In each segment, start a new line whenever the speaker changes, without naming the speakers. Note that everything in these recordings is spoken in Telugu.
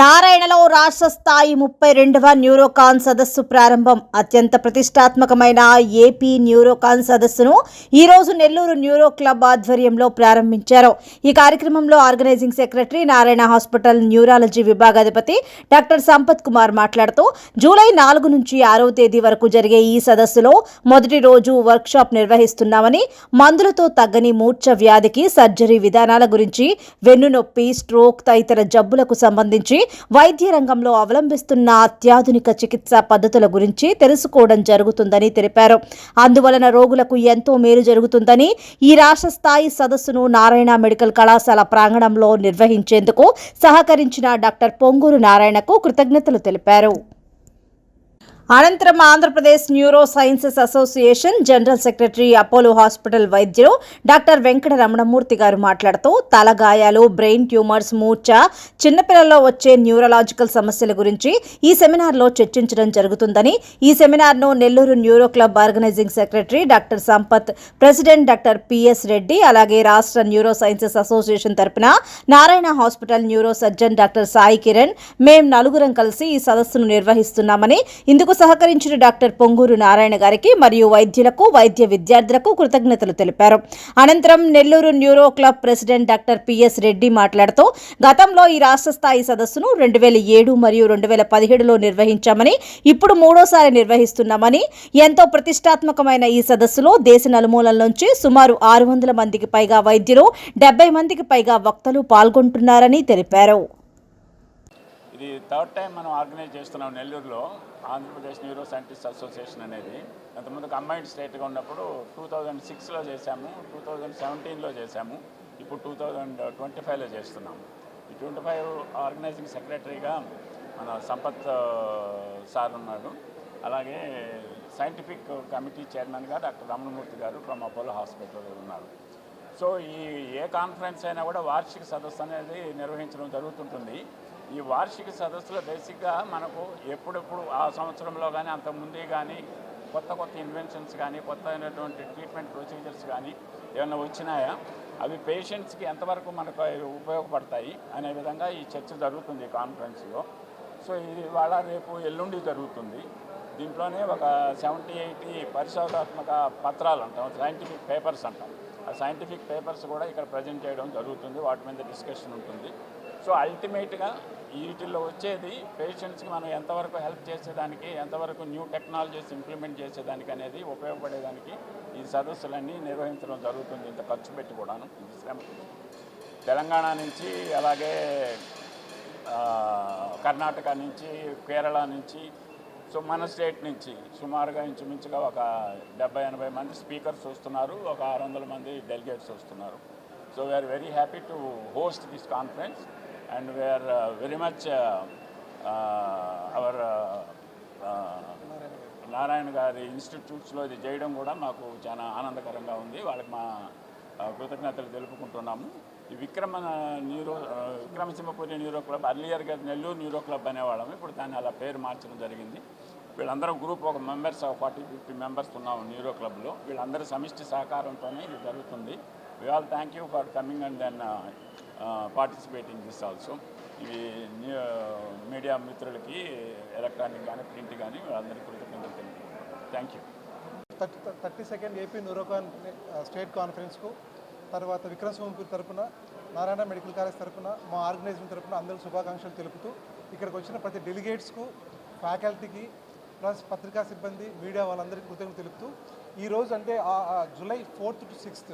నారాయణలో రాష్ట్ర స్థాయి ముప్పై రెండవ న్యూరోకాన్ సదస్సు ప్రారంభం. అత్యంత ప్రతిష్టాత్మకమైన ఏపీ న్యూరోకాన్ సదస్సును ఈ రోజు నెల్లూరు న్యూరో క్లబ్ ఆధ్వర్యంలో ప్రారంభించారు. ఈ కార్యక్రమంలో organising secretary Narayana hospital neurology విభాగాధిపతి doctor Sampath Kumar మాట్లాడుతూ జూలై నాలుగు నుంచి ఆరవ తేదీ వరకు జరిగే ఈ సదస్సులో మొదటి రోజు వర్క్షాప్ నిర్వహిస్తున్నామని మందులతో తగ్గని మూర్ఛ వ్యాధికి సర్జరీ విధానాల గురించి వెన్నునొప్పి స్ట్రోక్ తదితర జబ్బులకు సంబంధించి వైద్య రంగంలో అవలంబిస్తున్న అత్యాధునిక చికిత్సా పద్ధతుల గురించి తెలుసుకోవడం జరుగుతుందని తెలిపారు. అందువలన రోగులకు ఎంతో మేలు జరుగుతుందని ఈ రాష్ట్ర స్థాయి సదస్సును నారాయణ మెడికల్ కళాశాల ప్రాంగణంలో నిర్వహించేందుకు సహకరించిన డాక్టర్ పొంగూరు నారాయణకు కృతజ్ఞతలు తెలిపారు. అనంతరం Andhra Pradesh neuro sciences association general secretary Apollo hospital వైద్యులు డాక్టర్ వెంకట రమణమూర్తి గారు మాట్లాడుతూ తల గాయాలు బ్రెయిన్ ట్యూమర్స్ మూర్ఛ చిన్నపిల్లల్లో వచ్చే న్యూరలాజికల్ సమస్యల గురించి ఈ సెమినార్లో చర్చించడం జరుగుతుందని ఈ సెమినార్ను Nellore neuro club organising secretary doctor Sampath president doctor PS Reddy అలాగే రాష్ట్ర న్యూరో సైన్సెస్ అసోసియేషన్ తరపున Narayana hospital neuro surgeon doctor Sai Kiran మేం నలుగురం కలిసి ఈ సదస్సును నిర్వహిస్తున్నామని ఇందుకు సహకరించిన డాక్టర్ పొంగూరు నారాయణ గారికి మరియు వైద్యులకు వైద్య విద్యార్థులకు కృతజ్ఞతలు తెలిపారు. అనంతరం Nellore neuro club president doctor PS Reddy మాట్లాడుతూ గతంలో ఈ రాష్ట్ర స్థాయి సదస్సును రెండు వేల ఏడు మరియు రెండు వేల పదిహేడులో నిర్వహించామని ఇప్పుడు మూడోసారి నిర్వహిస్తున్నామని ఎంతో ప్రతిష్టాత్మకమైన ఈ సదస్సులో దేశ నలుమూలల నుంచి సుమారు ఆరు వందల మందికి పైగా వైద్యులు డెబ్బై మందికి పైగా వక్తలు పాల్గొంటున్నారని తెలిపారు.
ఇది థర్డ్ టైం మనం ఆర్గనైజ్ చేస్తున్నాం నెల్లూరులో. ఆంధ్రప్రదేశ్ న్యూరో సైంటిస్ట్ అసోసియేషన్ అనేది. అంతకుముందు కంబైన్డ్ స్టేట్గా ఉన్నప్పుడు టూ థౌజండ్ సిక్స్లో చేశాము టూ థౌజండ్ సెవెంటీన్లో చేశాము ఇప్పుడు టూ థౌజండ్ ట్వంటీ ఫైవ్లో చేస్తున్నాము ఈ ట్వంటీ ఫైవ్ ఆర్గనైజింగ్ సెక్రటరీగా మన సంపత్ సార్ ఉన్నాడు. అలాగే సైంటిఫిక్ కమిటీ చైర్మన్గా doctor Ramanamurthy garu from Apollo hospital ఉన్నారు. సో ఈ ఏ కాన్ఫరెన్స్ అయినా కూడా వార్షిక సదస్సు అనేది నిర్వహించడం జరుగుతుంటుంది. ఈ వార్షిక సదస్సులో బేసిక్గా మనకు ఎప్పుడెప్పుడు ఆ సంవత్సరంలో కానీ అంత ముందే కానీ కొత్త కొత్త ఇన్వెన్షన్స్ కానీ కొత్త అయినటువంటి ట్రీట్మెంట్ ప్రొసీజర్స్ కానీ ఏమైనా వచ్చినాయా? అవి పేషెంట్స్కి ఎంతవరకు మనకు ఉపయోగపడతాయి అనే విధంగా ఈ చర్చ జరుగుతుంది కాన్ఫరెన్స్లో. సో ఇది ఇవాళ రేపు ఎల్లుండి జరుగుతుంది. దీంట్లోనే ఒక సెవెంటీ ఎయిటీ పరిశోధాత్మక పత్రాలు అంటాం సైంటిఫిక్ పేపర్స్ అంటాం. ఆ సైంటిఫిక్ పేపర్స్ కూడా ఇక్కడ ప్రజెంట్ చేయడం జరుగుతుంది. వాటి మీద డిస్కషన్ ఉంటుంది. సో అల్టిమేట్గా వీటిల్లో వచ్చేది పేషెంట్స్కి మనం ఎంతవరకు హెల్ప్ చేసేదానికి ఎంతవరకు న్యూ టెక్నాలజీస్ ఇంప్లిమెంట్ చేసేదానికి అనేది ఉపయోగపడేదానికి ఈ సదస్సులన్నీ నిర్వహించడం జరుగుతుంది ఇంత ఖర్చు పెట్టి కూడాను. ఇది శ్రమ. తెలంగాణ నుంచి అలాగే కర్ణాటక నుంచి కేరళ నుంచి సో మన స్టేట్ నుంచి సుమారుగా ఇంచుమించుగా ఒక డెబ్బై ఎనభై మంది స్పీకర్స్ వస్తున్నారు. ఒక ఆరు వందల మంది డెలిగేట్స్ వస్తున్నారు. So we're very happy to host this conference. And we're very much our Narayana గారి ఇన్స్టిట్యూట్స్లో ఇది చేయడం కూడా మాకు చాలా ఆనందకరంగా ఉంది. వాళ్ళకి మా కృతజ్ఞతలు తెలుపుకుంటున్నాము. ఈ Vikrama neuro Vikramasimhapuri neuro club అర్లియర్గా Nellore neuro club అనేవాళ్ళం. ఇప్పుడు దాన్ని అలా పేరు మార్చడం జరిగింది. వీళ్ళందరూ గ్రూప్ ఒక మెంబర్స్ ఫార్టీ ఫిఫ్టీ మెంబర్స్ ఉన్నాము న్యూరో క్లబ్లో వీళ్ళందరూ సమిష్టి సహకారంతోనే ఇది జరుగుతుంది. We all thank you for coming and then participating this also ఇవి మీడియా మిత్రులకి ఎలక్ట్రానిక్ కానీ ప్రింట్ కానీ అందరికీ కృతజ్ఞతలు thank you
thirty thirty second AP NeuroCon state కాన్ఫరెన్స్కు తర్వాత విక్రమ్ సోంపూర్ తరపున నారాయణ మెడికల్ కాలేజ్ తరపున మా ఆర్గనైజేషన్ తరపున అందరూ శుభాకాంక్షలు తెలుపుతూ ఇక్కడికి వచ్చిన ప్రతి డెలిగేట్స్కు ఫ్యాకల్టీకి ప్లస్ పత్రికా సిబ్బంది మీడియా వాళ్ళందరికీ కృతజ్ఞతలు తెలుపుతూ ఈ రోజు అంటే July July fourth to sixth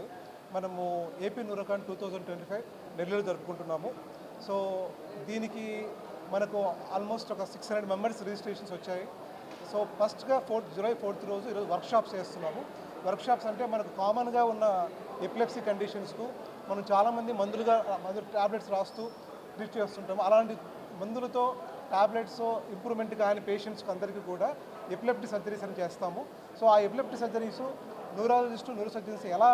మనము AP NeuroCon two thousand twenty five Nellore జరుపుకుంటున్నాము. సో దీనికి మనకు ఆల్మోస్ట్ ఒక సిక్స్ హండ్రెడ్ మెంబర్స్ రిజిస్ట్రేషన్స్ వచ్చాయి. సో ఫస్ట్గా ఫోర్త్ జూలై ఫోర్త్ రోజు ఈరోజు వర్క్షాప్స్ చేస్తున్నాము. వర్క్షాప్స్ అంటే మనకు కామన్గా ఉన్న ఎపిలెప్సీ కండిషన్స్కు మనం చాలామంది మందులుగా మందులు ట్యాబ్లెట్స్ రాస్తూ ట్రీట్ చేస్తుంటాము. అలాంటి మందులతో ట్యాబ్లెట్స్ ఇంప్రూవ్మెంట్ కానీ పేషెంట్స్కి అందరికీ కూడా ఎపిలెప్టీ సర్జరీస్ అని చేస్తాము. సో ఆ epilepsy surgeries neurologist neuro surgeries ఎలా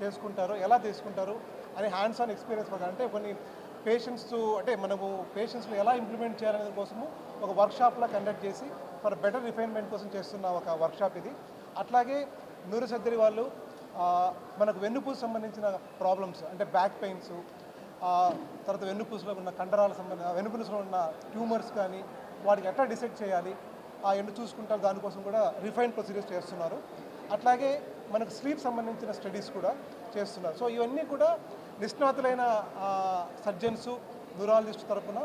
చేసుకుంటారు ఎలా తీసుకుంటారు అని హ్యాండ్స్ ఆన్ ఎక్స్పీరియన్స్ ప్రకారం. అంటే కొన్ని పేషెంట్స్ అంటే మనము పేషెంట్స్ని ఎలా ఇంప్లిమెంట్ చేయాలనే కోసము ఒక వర్క్షాప్లా కండక్ట్ చేసి ఫర్ బెటర్ రిఫైన్మెంట్ కోసం చేస్తున్న ఒక వర్క్షాప్ ఇది. అట్లాగే నూరు సర్జరీ వాళ్ళు మనకు వెన్నుపూసు సంబంధించిన ప్రాబ్లమ్స్ అంటే బ్యాక్ పెయిన్స్ తర్వాత వెన్నుపూసులో ఉన్న కండరాల సంబంధ వెన్నుపూసులో ఉన్న ట్యూమర్స్ కానీ వాటికి ఎట్లా డిసైడ్ చేయాలి ఆ ఎండు చూసుకుంటారు. దానికోసం కూడా రిఫైన్ ప్రొసీజర్స్ చేస్తున్నారు. అట్లాగే మనకు స్లీప్ సంబంధించిన స్టడీస్ కూడా చేస్తున్నారు. సో ఇవన్నీ కూడా నిష్ణాతులైన సర్జన్స్ న్యూరాలజిస్ట్ తరఫున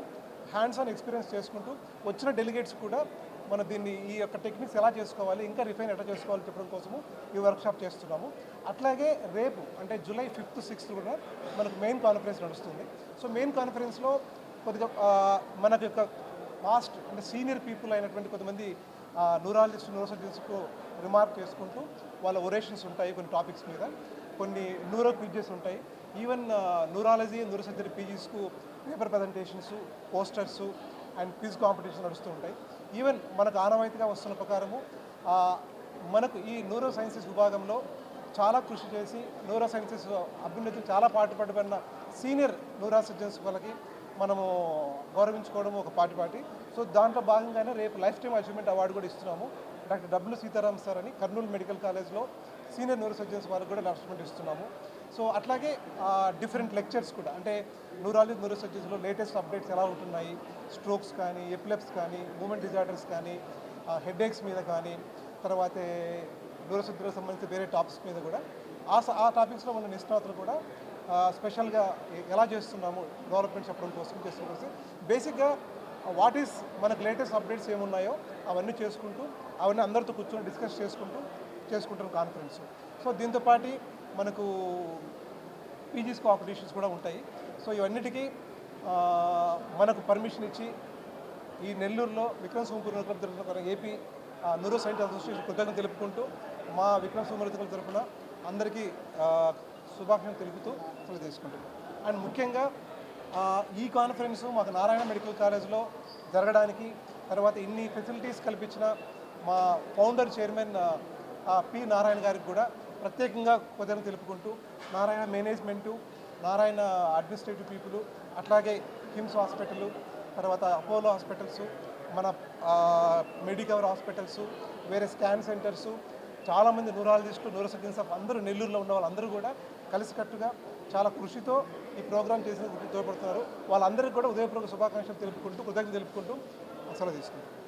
హ్యాండ్స్ ఆన్ ఎక్స్పీరియన్స్ చేసుకుంటూ వచ్చిన డెలిగేట్స్ కూడా మన దీన్ని ఈ యొక్క టెక్నిక్స్ ఎలా చేసుకోవాలి ఇంకా రిఫైన్ ఎట్లా చేసుకోవాలి చెప్పడం కోసము ఈ వర్క్షాప్ చేస్తున్నాము. అట్లాగే రేపు అంటే జూలై ఫిఫ్త్ సిక్స్త్ కూడా మనకు మెయిన్ కాన్ఫరెన్స్ నడుస్తుంది. సో మెయిన్ కాన్ఫరెన్స్లో కొద్దిగా మనకు యొక్క పాస్ట్ అంటే సీనియర్ పీపుల్ అయినటువంటి కొంతమంది న్యూరాలజిస్ట్ న్యూరోసర్జన్స్కు రిమార్క్ చేసుకుంటూ వాళ్ళ ఒరేషన్స్ ఉంటాయి కొన్ని టాపిక్స్ మీద. కొన్ని న్యూరో క్విజెస్ ఉంటాయి. Even neurology neurosurgery పీజీస్కు paper presentations posters and quiz competition నడుస్తూ ఉంటాయి. ఈవెన్ మనకు ఆనవాయితీగా వస్తున్న ప్రకారము మనకు ఈ న్యూరో సైన్సెస్ విభాగంలో చాలా కృషి చేసి న్యూరో సైన్సెస్ అభ్యున్నతికి చాలా పాటుపడిపోయిన సీనియర్ న్యూరో సర్జన్స్ వాళ్ళకి మనము గౌరవించుకోవడం ఒక పాటి పాటి. సో దాంట్లో భాగంగానే రేపు లైఫ్ టైం అచీవ్మెంట్ అవార్డు కూడా ఇస్తున్నాము. డాక్టర్ డబ్ల్యూ సీతారాం సార్ అని కర్నూలు మెడికల్ కాలేజ్లో సీనియర్ న్యూరో సర్జన్స్ వాళ్ళకి కూడా అనాౌన్స్మెంట్ ఇస్తున్నాము. సో అట్లాగే డిఫరెంట్ లెక్చర్స్ కూడా. అంటే న్యూరాలజీ న్యూరో సర్జన్స్లో లేటెస్ట్ అప్డేట్స్ ఎలా ఉంటున్నాయి? స్ట్రోక్స్ కానీ ఎప్లెప్స్ కానీ మూమెంట్ డిజార్డర్స్ కానీ హెడేక్స్ మీద కానీ తర్వాత న్యూరోసర్జరీకి సంబంధించి వేరే టాపిక్స్ మీద కూడా. ఆ స- ఆ టాపిక్స్లో మన నిష్ణాతులు కూడా స్పెషల్గా ఎలా చేస్తున్నాము డెవలప్మెంట్ చెప్పడం కోసం చేస్తున్న బేసిక్గా వాట్ ఈస్ మనకు లేటెస్ట్ అప్డేట్స్ ఏమున్నాయో అవన్నీ చేసుకుంటూ అవన్నీ అందరితో కూర్చొని డిస్కస్ చేసుకుంటూ చేసుకుంటాం కాన్ఫరెన్స్ సో దీంతోపాటి మనకు పీజీస్ కాంపిటీషన్స్ కూడా ఉంటాయి. సో ఇవన్నిటికీ మనకు పర్మిషన్ ఇచ్చి ఈ నెల్లూరులో విక్రమ్ సోమపూర్ క్లబ్ తరఫున ఏపీ న్యూరో సైన్స్ అసోసియేషన్ కృతజ్ఞత తెలుపుకుంటూ మా విక్రమ్ సోమపూర్ తరఫున అందరికీ శుభాకాంక్షలు తెలుపుతూ సెలవు అండ్ ముఖ్యంగా ఈ కాన్ఫరెన్స్ మాకు నారాయణ మెడికల్ కాలేజ్లో జరగడానికి తర్వాత ఇన్ని ఫెసిలిటీస్ కల్పించిన మా ఫౌండర్ చైర్మన్ పి నారాయణ గారికి కూడా ప్రత్యేకంగా కృతజ్ఞత తెలుపుకుంటూ Narayana management Narayana administrative people అట్లాగే కిమ్స్ హాస్పిటల్ తర్వాత అపోలో హాస్పిటల్స్ మన మెడికవర్ హాస్పిటల్స్ వేరే స్కాన్ సెంటర్స్ చాలామంది న్యూరాలజిస్టు న్యూరోసర్జన్స్ ఆఫ్ అందరూ నెల్లూరులో ఉన్న వాళ్ళందరూ కూడా కలిసికట్టుగా చాలా కృషితో ఈ ప్రోగ్రాం చేసినందుకు తోడ్పడుతున్నారు. వాళ్ళందరికీ కూడా ఉదయపూర్వక శుభాకాంక్షలు తెలుపుకుంటూ కృతజ్ఞత తెలుపుకుంటూ సెలవు తీసుకుంటారు